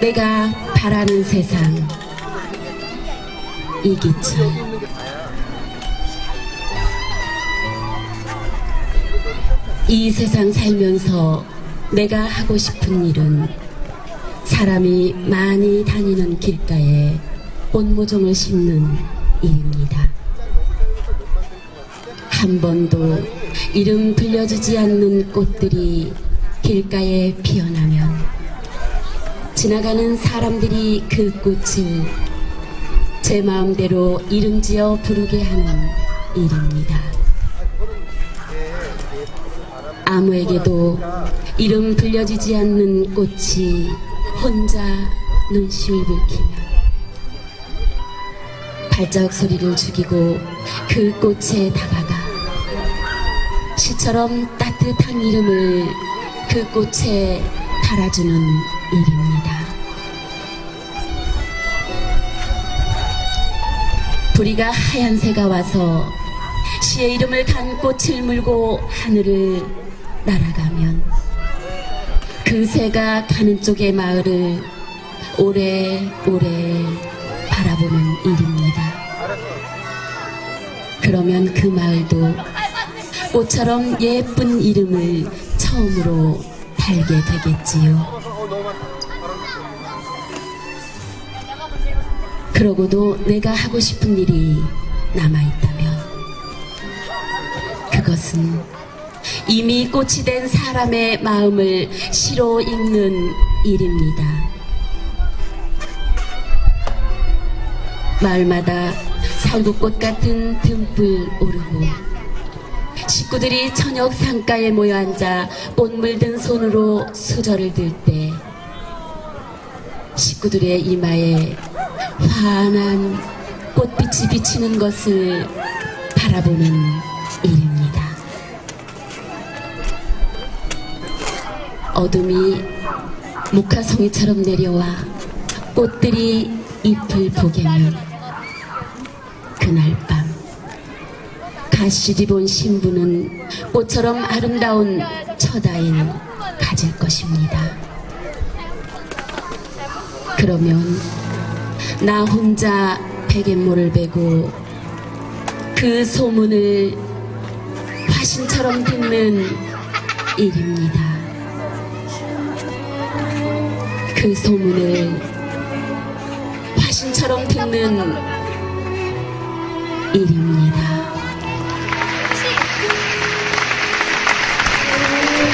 내가 바라는 세상 이기철 이 세상 살면서 내가 하고 싶은 일은 사람이 많이 다니는 길가에 꽃모종을 심는 일입니다. 한 번도 이름 불려주지 않는 꽃들이 길가에 피어나면 지나가는 사람들이 그 꽃을 제 마음대로 이름 지어 부르게 하는 일입니다. 아무에게도 이름 불려지지 않는 꽃이 혼자 눈시울 붉히며 발작 소리를 죽이고 그 꽃에 다가가 시처럼 따뜻한 이름을 그 꽃에 달아주는 일입니다. 부리가 하얀 새가 와서 시의 이름을 단 꽃을 물고 하늘을 날아가면 그 새가 가는 쪽의 마을을 오래오래 바라보는 일입니다. 그러면 그 마을도 꽃처럼 예쁜 이름을 처음으로 달게 되겠지요. 그러고도 내가 하고 싶은 일이 남아있다면 그것은 이미 꽃이 된 사람의 마음을 시로 읽는 일입니다. 마을마다 살구꽃 같은 등불 오르고 식구들이 저녁 상가에 모여 앉아 꽃 물든 손으로 수저를 들 때 식구들의 이마에 환한 꽃빛이 비치는 것을 바라보는 일입니다. 어둠이 목화송이처럼 내려와 꽃들이 잎을 보게면 그날 밤 가시집 온 신부는 꽃처럼 아름다운 처다인 가질 것입니다. 그러면 나 혼자 베갯모를 베고 그 소문을 화신처럼 듣는 일입니다. 그 소문을 화신처럼 듣는 일입니다.